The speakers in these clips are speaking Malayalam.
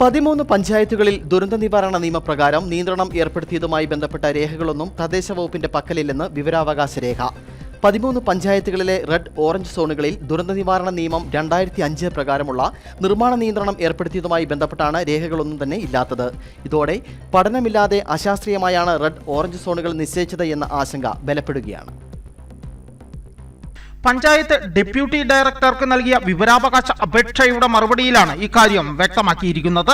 പതിമൂന്ന് പഞ്ചായത്തുകളിൽ ദുരന്ത നിവാരണ നിയമപ്രകാരം നിയന്ത്രണം ഏർപ്പെടുത്തിയതുമായി ബന്ധപ്പെട്ട രേഖകളൊന്നും തദ്ദേശ വകുപ്പിന്റെ പക്കലില്ലെന്ന് വിവരാവകാശ രേഖ. പതിമൂന്ന് പഞ്ചായത്തുകളിലെ റെഡ് ഓറഞ്ച് സോണുകളിൽ ദുരന്ത നിവാരണ നിയമം രണ്ടായിരത്തി അഞ്ച് പ്രകാരമുള്ള നിർമ്മാണ നിയന്ത്രണം ഏർപ്പെടുത്തിയതുമായി ബന്ധപ്പെട്ടാണ് രേഖകളൊന്നും തന്നെ ഇല്ലാത്തത്. ഇതോടെ പഠനമില്ലാതെ അശാസ്ത്രീയമായാണ് റെഡ് ഓറഞ്ച് സോണുകൾ നിശ്ചയിച്ചത് എന്ന ആശങ്ക ബലപ്പെടുകയാണ്. പഞ്ചായത്ത് ഡെപ്യൂട്ടി ഡയറക്ടർക്ക് നൽകിയ വിവരാവകാശ അപേക്ഷയുടെ മറുപടിയിലാണ് ഇക്കാര്യം വ്യക്തമാക്കിയിരിക്കുന്നത്.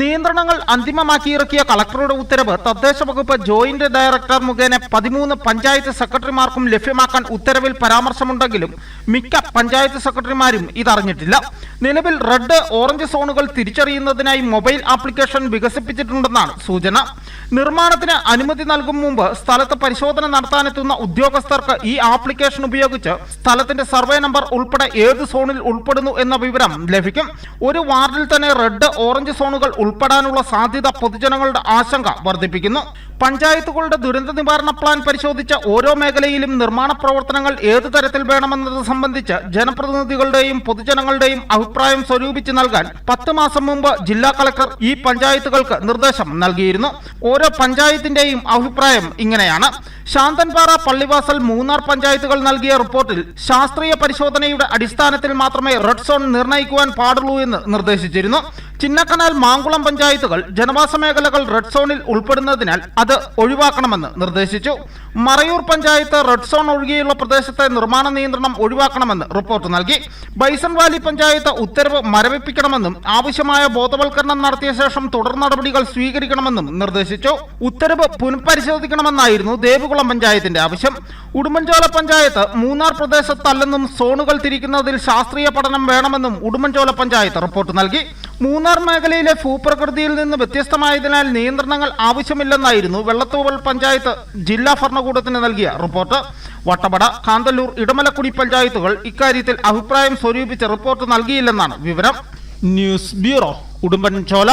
നിയന്ത്രണങ്ങൾ അന്തിമമാക്കിയിറക്കിയ കളക്ടറുടെ ഉത്തരവ് തദ്ദേശ വകുപ്പ് ജോയിന്റ് ഡയറക്ടർ മുഖേന പതിമൂന്ന് പഞ്ചായത്ത് സെക്രട്ടറിമാർക്കും ലഭ്യമാക്കാൻ ഉത്തരവിൽ പരാമർശമുണ്ടെങ്കിലും മിക്ക പഞ്ചായത്ത് സെക്രട്ടറിമാരും ഇതറിഞ്ഞിട്ടില്ല. നിലവിൽ റെഡ് ഓറഞ്ച് സോണുകൾ തിരിച്ചറിയുന്നതിനായി മൊബൈൽ ആപ്ലിക്കേഷൻ വികസിപ്പിച്ചിട്ടുണ്ടെന്നാണ് സൂചന. നിർമ്മാണത്തിന് അനുമതി നൽകും മുമ്പ് സ്ഥലത്ത് പരിശോധന നടത്താനെത്തുന്ന ഉദ്യോഗസ്ഥർക്ക് ഈ ആപ്ലിക്കേഷൻ ഉപയോഗിച്ച് സ്ഥലത്തിന്റെ സർവേ നമ്പർ ഉൾപ്പെടെ ഏത് സോണിൽ ഉൾപ്പെടുന്നു എന്ന വിവരം ലഭിക്കും. ഒരു വാർഡിൽ തന്നെ റെഡ് ഓറഞ്ച് സോണുകൾ ഉൾപ്പെടാനുള്ള സാധ്യത പൊതുജനങ്ങളുടെ ആശങ്ക വർദ്ധിപ്പിക്കുന്നു. പഞ്ചായത്തുകളുടെ ദുരന്ത നിവാരണ പ്ലാൻ പരിശോധിച്ച ഓരോ മേഖലയിലും നിർമ്മാണ പ്രവർത്തനങ്ങൾ ഏതു തരത്തിൽ വേണമെന്നത് സംബന്ധിച്ച് ജനപ്രതിനിധികളുടെയും പൊതുജനങ്ങളുടെയും അഭിപ്രായം സ്വരൂപിച്ച് നൽകാൻ പത്ത് മാസം മുമ്പ് ജില്ലാ കളക്ടർ ഈ പഞ്ചായത്തുകൾക്ക് നിർദ്ദേശം നൽകിയിരുന്നു. ഓരോ പഞ്ചായത്തിന്റെയും അഭിപ്രായം ഇങ്ങനെയാണ്. ശാന്തൻപാറ പള്ളിവാസൽ മൂന്നാർ പഞ്ചായത്തുകൾ നൽകിയ റിപ്പോർട്ടിൽ ശാസ്ത്രീയ പരിശോധനയുടെ അടിസ്ഥാനത്തിൽ മാത്രമേ റെഡ് സോൺ നിർണയിക്കുവാൻ പാടുള്ളൂ എന്ന് നിർദ്ദേശിച്ചിരുന്നു. ചിന്നക്കനാൽ മാങ്കുളം പഞ്ചായത്തുകൾ ജനവാസ മേഖലകൾ റെഡ് സോണിൽ ഉൾപ്പെടുന്നതിനാൽ അത് ഒഴിവാക്കണമെന്ന് നിർദ്ദേശിച്ചു. മറയൂർ പഞ്ചായത്ത് റെഡ് സോൺ ഒഴികെയുള്ള പ്രദേശത്തെ നിർമ്മാണ നിയന്ത്രണം ഒഴിവാക്കണമെന്ന് റിപ്പോർട്ട് നൽകി. ബൈസൺ വാലി പഞ്ചായത്ത് ഉത്തരവ് മരവിപ്പിക്കണമെന്നും ആവശ്യമായ ബോധവൽക്കരണം നടത്തിയ ശേഷം തുടർ നടപടികൾ സ്വീകരിക്കണമെന്നും നിർദ്ദേശിച്ചു. ഉത്തരവ് പുനഃപരിശോധിക്കണമെന്നായിരുന്നു ദേവികുളം പഞ്ചായത്തിന്റെ ആവശ്യം. ഉടുമ്പൻചോല പഞ്ചായത്ത് മൂന്നാർ പ്രദേശത്തല്ലെന്നും സോണുകൾ തിരിക്കുന്നതിൽ ശാസ്ത്രീയ പഠനം വേണമെന്നും ഉടുമ്പൻചോല പഞ്ചായത്ത് റിപ്പോർട്ട് നൽകി. മൂന്നാർ മേഖലയിലെ ഭൂപ്രകൃതിയിൽ നിന്ന് വ്യത്യസ്തമായതിനാൽ നിയന്ത്രണങ്ങൾ ആവശ്യമില്ലെന്നായിരുന്നു വെള്ളത്തൂവൽ പഞ്ചായത്ത് ജില്ലാ ഭരണകൂടത്തിന് നൽകിയ റിപ്പോർട്ട്. വട്ടവട കാന്തല്ലൂർ ഇടമലക്കുടി പഞ്ചായത്തുകൾ ഇക്കാര്യത്തിൽ അഭിപ്രായം സ്വരൂപിച്ച റിപ്പോർട്ട് നൽകിയില്ലെന്നാണ് വിവരം. News bureau Udumbanchola.